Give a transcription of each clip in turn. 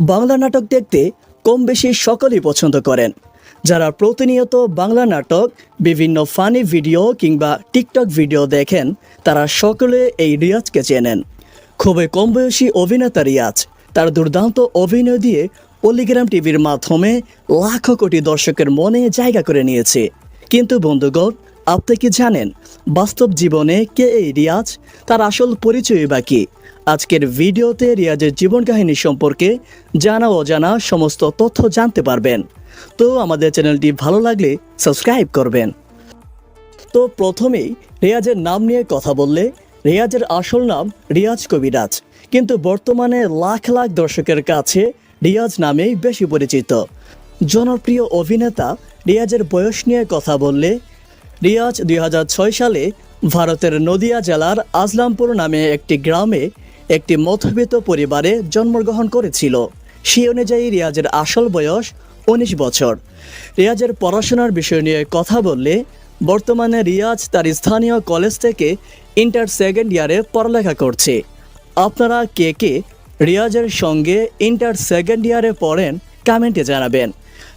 বাংলা নাটক দেখতে কম বেশি সকলেই পছন্দ করেন। যারা প্রতিনিয়ত বাংলা নাটক, বিভিন্ন ফানি ভিডিও কিংবা টিকটক ভিডিও দেখেন, তারা সকলে এই রিয়াজকে চেনেন। খুবই কম বয়সী অভিনেতা রিয়াজ, তার দুর্দান্ত অভিনয় দিয়ে পল্লিগ্রাম টিভির মাধ্যমে লাখো কোটি দর্শকের মনে জায়গা করে নিয়েছে। কিন্তু বন্ধুগণ, আপনি কি জানেন বাস্তব জীবনে কে এই রিয়াজ? তার আসল পরিচয় বা কি? আজকের ভিডিওতে রিয়াজের জীবন কাহিনী সম্পর্কে জানা অজানা সমস্ত তথ্য জানতে পারবেন। তো আমাদের চ্যানেলটি ভালো লাগলে সাবস্ক্রাইব করবেন। তো প্রথমেই রিয়াজের নাম নিয়ে কথা বললে রিয়াজের আসল নাম রিয়াজ কবিরাজ। কিন্তু বর্তমানে লাখ লাখ দর্শকের কাছে রিয়াজ নামেই বেশি পরিচিত। জনপ্রিয় অভিনেতা রিয়াজের বয়স নিয়ে কথা বললে রিয়াজ দুই হাজার ছয় সালে ভারতের নদিয়া জেলার আজলামপুর নামে একটি গ্রামে একটি মধ্যবিত্ত পরিবারে জন্মগ্রহণ করেছিল। সে অনুযায়ী রিয়াজের আসল বয়স উনিশ বছর। রিয়াজের পড়াশোনার বিষয় নিয়ে কথা বললে বর্তমানে রিয়াজ তার স্থানীয় কলেজ থেকে ইন্টার সেকেন্ড ইয়ারে পড়ালেখা করছে। আপনারা কে কে রিয়াজের সঙ্গে ইন্টার সেকেন্ড ইয়ারে পড়েন কমেন্টে জানাবেন।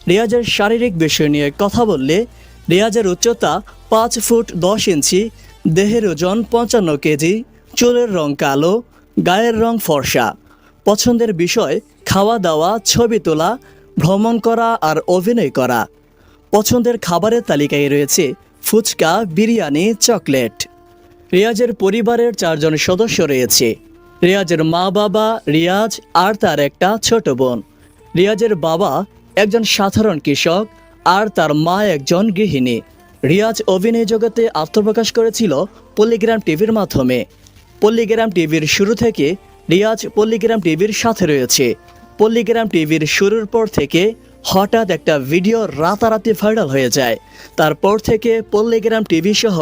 রিয়াজের শারীরিক বিষয় নিয়ে কথা বললে রিয়াজের উচ্চতা পাঁচ ফুট দশ ইঞ্চি, দেহের ওজন পঞ্চান্ন কেজি, চুলের রং কালো গায়ের রং ফর্সা। পছন্দের বিষয় খাওয়া দাওয়া, ছবি তোলা, ভ্রমণ করা আর অভিনয় করা। পছন্দের খাবারের তালিকায় রয়েছে ফুচকা, বিরিয়ানি, চকলেট। রিয়াজের পরিবারের চারজন সদস্য রয়েছে। রিয়াজের মা বাবা, রিয়াজ আর তার একটা ছোট বোন। রিয়াজের বাবা একজন সাধারণ কৃষক আর তার মা একজন গৃহিণী। রিয়াজ অভিনয় জগতে আত্মপ্রকাশ করেছিল পল্লিগ্রাম টিভির মাধ্যমে। পল্লিগ্রাম টিভির শুরু থেকে রিয়াজ পল্লিগ্রাম টিভির সাথে রয়েছে। পল্লিগ্রাম টিভির শুরুর পর থেকে হঠাৎ একটা ভিডিও রাতারাতি ভাইরাল হয়ে যায়। তারপর থেকে পল্লিগ্রাম টিভি সহ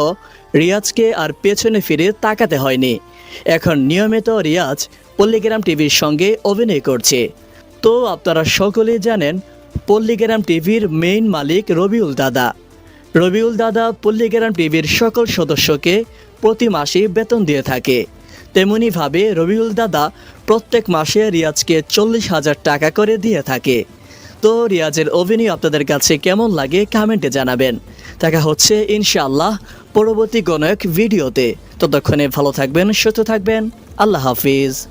রিয়াজকে আর পেছনে ফিরে তাকাতে হয়নি। এখন নিয়মিত রিয়াজ পল্লিগ্রাম টিভির সঙ্গে অভিনয় করছে। তো আপনারা সকলেই জানেন, পল্লিগ্রাম টিভির মেইন মালিক রবিউল দাদা। রবিউল দাদা পল্লিগ্রাম টিভির সকল সদস্যকে প্রতি মাসে বেতন দিয়ে থাকে। তেমনিভাবে রবিউল দাদা প্রত্যেক মাসে রিয়াজকে চল্লিশ হাজার টাকা করে দিয়ে থাকে। তো রিয়াজের অভিনয় আপনাদের কাছে কেমন লাগে কমেন্টে জানাবেন। দেখা হচ্ছে ইনশাআল্লাহ পরবর্তী কোনো এক ভিডিওতে। ততক্ষণে ভালো থাকবেন, সুস্থ থাকবেন। আল্লাহ হাফিজ।